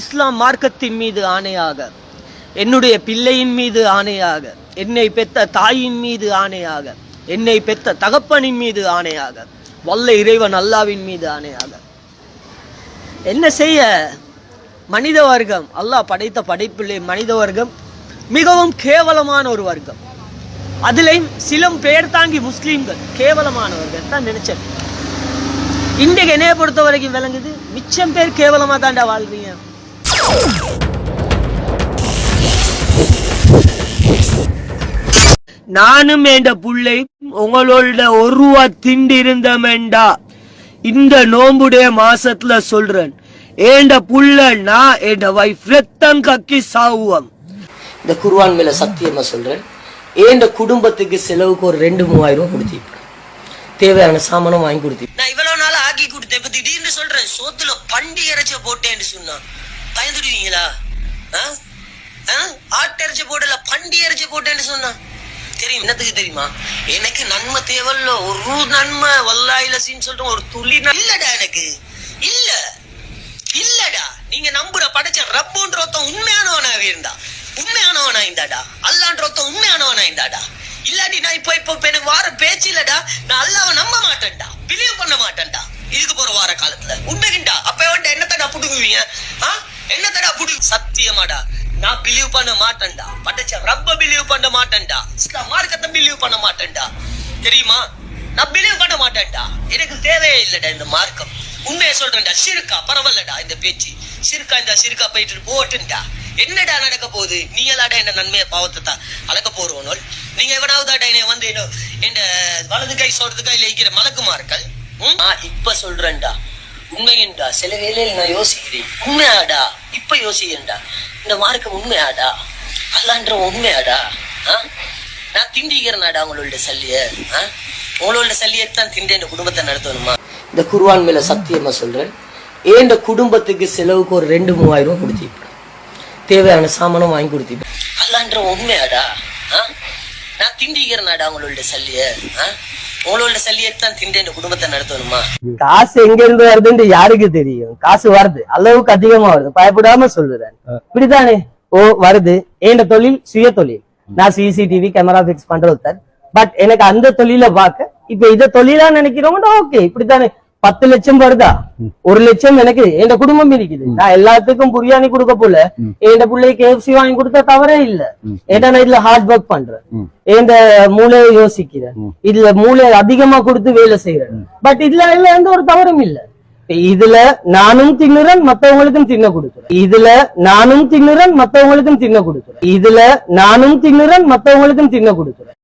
இஸ்லாம் மார்க்கத்தின் மீது ஆணையாக என்னுடைய பிள்ளையின் மீது ஆணையாக என்னை பெத்த தாயின் மீது ஆணையாக என்னை பெத்த தகப்பனின் மீது ஆணையாக வல்ல இறைவன் அல்லாவின் மீது ஆணையாக. என்ன செய்ய? மனித வர்க்கம் அல்லாஹ் படைத்த படைப்பிலே மனித வர்க்கம் மிகவும் கேவலமான ஒரு வர்க்கம். அதுலேயும் சிலம் பேர் தாங்கி முஸ்லீம்கள் கேவலமானவர்கள் தான் நினைச்சேன். இன்றைக்கு என்னைய பொறுத்த வரைக்கும் விளங்குது மிச்சம் பேர் கேவலமா தாண்டா வாழ்றீங்க? நானும் என்ற புள்ளை உங்களோட ஒரு ரூபா திண்டு இருந்தமெண்டா இந்த நோம்புடைய மாசத்துல சொல்றேன். ஏண்ட புள்ள நான் என்ற வைஃப் ரத்தம் கக்கி சாவுவம். இந்த குர்வான் மேல சத்தியமா சொல்றேன். ஏண்ட குடும்பத்துக்கு செலவுக்கு ஒரு ரெண்டு மூவாயிரம் ரூபாய் கொடுத்திருப்பேன் தேவையான சாமானம் வாங்கி கொடுத்து. நான் இவ்வளவு நாள் ஆக்கி கொடுத்தேன். இப்ப திடீர்னு சொல்றேன் சோத்துல பண்டி இறைச்ச போட்டேன்னு சொன்னா பயந்துடுவீங்களா? ஆ? ஆட்டு போடல பண்டி இறைச்சி போட்டேன்னு சொன்னா. தெரியும் என்னத்துக்கு தெரியுமா? எனக்கு நன்மை தேவையில்ல ஒரு நன்மை வல்லாயில சீன் சொல்லிட்டு ஒரு துளி இல்லடா எனக்கு. இல்ல. இல்லடா. நீங்க நம்புற படைச்ச ரப்புன்ற ஒருத்தன் உண்மையானவனா இருந்தா. உண்மையானவனா இருந்தாடா அல்லான்ற ஒருத்தன் உண்மையானவனா இருந்தாடா இல்லாட்டி நான் இப்ப இப்ப எனக்கு வார பேச்சு இல்லடா. நான் அல்லாவை நம்ப மாட்டேன்டா. பிலீவ் பண்ண மாட்டேன்டா. இதுக்கு போற வார காலத்துல. உண்மைகிண்டா. அப்ப வந்துட்டு என்னத்தடா புடுங்குவீங்க? ஆ? என்னத்தடா புடி? சத்தியமாடா. நான் பிலீவ் பண்ண மாட்டேன்டா. படைச்ச ரப்ப பிலீவ் பண்ண மாட்டேன்டா. இஸ்லாம் மார்க்கத்தை பிலீவ் பண்ண மாட்டேன்டா. தெரியுமா? நான் பிலீவ் பண்ண மாட்டேன்டா. எனக்கு தேவையே இல்லடா இந்த மார்க்கம். உண்மையை சொல்றேன்டா. சிறுக்கா பரவாயில்லடா இந்த பேச்சு. சிறுக்கா இந்த சிறுக்கா போயிட்டு போட்டுண்டா என்னடா நடக்க போகுது? நீங்களாடா என்ன நன்மையை பாவத்தை தான் அளக்க போறோனோல் நீங்க எவனாவதாடா என்னை வந்து என்ன என் வலது கை சொல்றது இல்லை இருக்கிற மலக்குமார்கள்? நான் இப்ப சொல்றேன்டா. உண்மையண்டா? சில வேலையில் நான் யோசிக்கிறேன். உண்மையாடா? இப்ப யோசிக்கிறேன்டா. இந்த மார்க்கம் உண்மையாடா? அல்லான்ற உண்மையாடா? ஆ? நான் திண்டிக்கிறேனாடா உங்களோட சல்லிய? ஆ? உங்களோட சல்லியத்தான் திண்டி இந்த குடும்பத்தை நடத்தணுமா? இந்த குருவான் மேல சத்தியமா சொல்றேன். இந்த குடும்பத்துக்கு செலவுக்கு ஒரு ரெண்டு மூவாயிரம் ரூபாய் கொடுத்திருப்பேன் தேவையான சாமானம் வாங்கி கொடுத்திருப்பேன் அல்லான்ற உண்மையாடா? ஆ? நான் திண்டிக்கிறேனாடா உங்களோட சல்லிய? ஆ? உங்களோட சல்லியத்தான் திண்டி குடும்பத்தை நடத்தணுமா? காசு எங்க இருந்து வருதுன்னு யாருக்கு தெரியும்? காசு வருது அளவுக்கு அதிகமா வருது. பயப்படாம சொல்லுறேன். இப்படித்தானே? ஓ வருது. என் தொழில்? சுய தொழில். நான் சிசிடிவி கேமரா பிக்ஸ் பண்ற ஒருத்தர் பட் எனக்கு அந்த தொழில பார்க்க இப்ப இத தொழிலா நினைக்கிறவங்க ஓகே இப்படித்தானே? பத்து லட்சம் வருதா ஒரு லட்சம் எனக்கு என் குடும்பம் இருக்குது. நான் எல்லாத்துக்கும் பிரியாணி கொடுக்க போல. என் பிள்ளைக்கு கேஎஃப்சி வாங்கி கொடுத்தா தவறே இல்ல. ஏன்னா நான் இதுல ஹார்ட் ஒர்க் பண்றேன்? என் மூளையை யோசிக்கிறேன்? இதுல மூளை அதிகமா கொடுத்து வேலை செய்யறேன். பட் இதுல இதுல எந்த ஒரு தவறும் இல்ல. இதுல நானும் தின்னுறேன் மத்தவங்களுக்கும் தின்ன கொடுக்குறேன். இதுல நானும் தின்னுறேன் மத்தவங்களுக்கும் தின்ன கொடுக்குறேன். இதுல நானும் தின்னுறேன் மத்தவங்களுக்கும் தின்ன கொடுக்குறேன்.